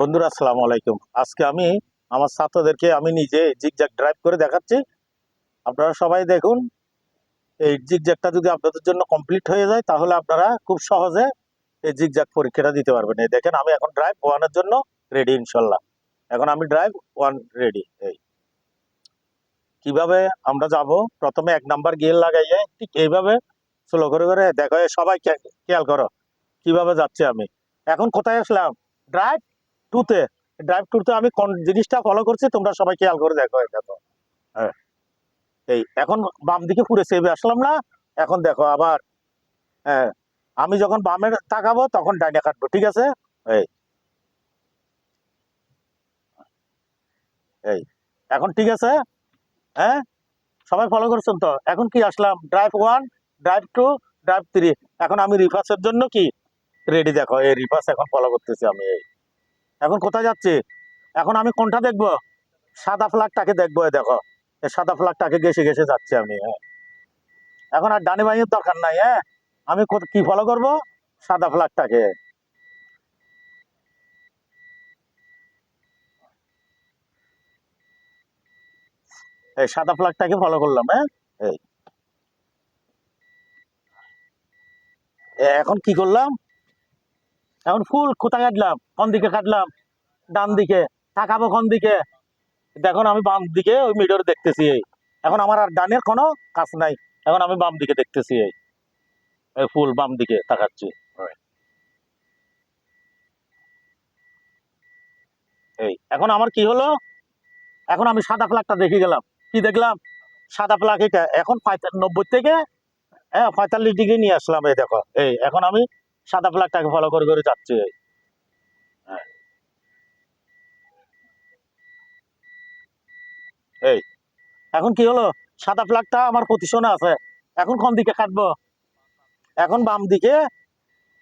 বন্ধুরা, আসসালামু আলাইকুম। আজকে আমি আমার ছাত্রদেরকে আমি নিজে জিগজ্যাগ ড্রাইভ করে দেখাচ্ছি। আপনারা সবাই দেখুন, এই জিগজ্যাগটা যদি আপনাদের জন্য কমপ্লিট হয়ে যায়, তাহলে আপনারা খুব সহজে এই জিগজ্যাগ পরীক্ষাটা দিতে পারবেন। এই দেখেন, আমি এখন ড্রাইভ ওয়ানের জন্য রেডি ইনশাল্লাহ। এখন আমি ড্রাইভ ওয়ান রেডি এই। কীভাবে আমরা যাব? প্রথমে এক নাম্বার গিয়ার লাগাইয়ে, ঠিক এইভাবে স্লো করে করে দেখো সবাই খেয়াল করো, কীভাবে যাচ্ছে আমি। এখন কোথায় আসলাম? ড্রাইভ টুতে ড্রাইভ টুতে আমি কোন জিনিসটা ফলো করছি, তোমরা সবাই খেয়াল করে দেখো এই দেখো হ্যাঁ। এই, এখন বাম দিকে পুরো সেভে আসলাম না, এখন দেখো আবার। হ্যাঁ আমি যখন বামে তাকাবো তখন ডাইনে কাটবো, ঠিক আছে? এই। এই, এখন ঠিক আছে? হ্যাঁ? সবাই ফলো করছেন তো? এখন কি আসলাম? Drive one drive two drive three এখন আমি রিভার্সের জন্য কি? রেডি দেখো, এই রিভার্স এখন ফলো করতেছি আমি, এই। এখন কোথায় যাচ্ছি? এখন আমি কোনটা দেখব? সাদা ফ্ল্যাগটাকে দেখব দেখো। সাদা ফ্ল্যাগটাকে ঘেসে ঘেসে যাচ্ছি আমি হ্যাঁ। এখন আর ডানি বাইয়ের দরকার নাই হ্যাঁ। আমি কি ফলো করব? সাদা ফ্ল্যাগটাকে এই সাদা ফ্ল্যাগটাকে ফলো করলাম হ্যাঁ। এই। এখন কি করলাম? এখন ফুল কোথায় কাটলাম? কোন দিকে কাটলাম? ডান দিকে। তাকাবো কোন দিকে? দেখুন, আমি বাম দিকে ওই মিডর দেখতেছি এই। এখন আমার আর ডানের কোনো কাজ নাই। এখন আমি বাম দিকে দেখতেছি এই। ফুল বাম দিকে তাকাচ্ছি। এই, এখন আমার কি হলো? এখন আমি সাদা ফ্ল্যাগটা দেখে গেলাম। কি দেখলাম? সাদা ফ্ল্যাগ এটা এখন নব্বই থেকে হ্যাঁ পঁয়তাল্লিশ ডিগ্রি নিয়ে আসলাম, এই দেখো। এই, এখন আমি সাদা ফ্ল্যাগটাকে ফলো করে করে যাচ্ছি। হ্যাঁ। এই, এখন কি হলো? সাদা ফ্ল্যাগটা আমার পজিশনে আছে। এখন কোন দিকে কাটবো? এখন বাম দিকে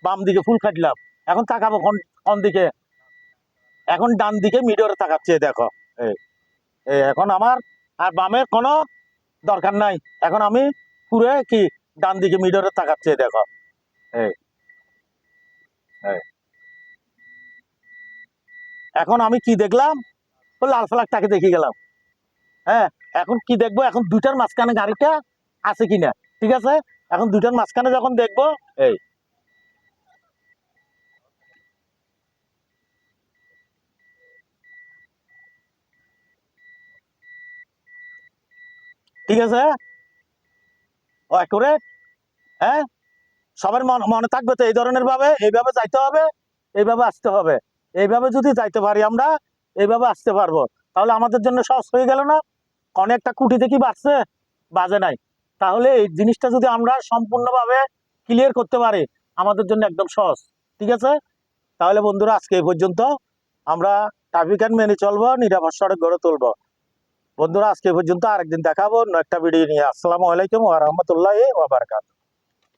বাম দিকে ফুল কাটলাম। এখন তাকাবো কোন কোন দিকে? এখন ডান দিকে মিডরে তাকাচ্ছে, দেখো। এই এই, এখন আমার আর বামের কোনো দরকার নাই। এখন আমি পুরো কি, ডান দিকে মিডরে তাকাচ্ছি, দেখো। এই। এখন আমি কি দেখলাম? ও লাল ফ্ল্যাগটাকে দেখে গেলাম। হ্যাঁ এখন কি দেখব? এখন দুইটার মাঝখানে গাড়িটা আছে কিনা? ঠিক আছে? এখন দুইটার মাঝখানে যখন দেখব, এই। ঠিক আছে? করে হ্যাঁ? সবার মনে থাকবে তো এই ধরনের ভাবে। এইভাবে যাইতে হবে, এইভাবে আসতে হবে। এইভাবে যদি যাইতে পারি আমরা, এইভাবে আসতে পারব। তাহলে আমাদের জন্য সহজ হয়ে গেল না? অনেকটা কুটি কি বাড়ছে, বাজে নাই। তাহলে এই জিনিসটা যদি আমরা সম্পূর্ণভাবে ক্লিয়ার করতে পারি, আমাদের জন্য একদম সহজ। ঠিক আছে? তাহলে বন্ধুরা, আজকে এই পর্যন্ত আমরা ট্রাফিক আইন মেনে চলবো, নিরাপদ সড়ক গড়ে তুলবো। বন্ধুরা, আজকে এই পর্যন্ত আরেকদিন দেখাবো অন্য একটা ভিডিও নিয়ে। আসসালামু আলাইকুম ওয়া রাহমাতুল্লাহি ওয়া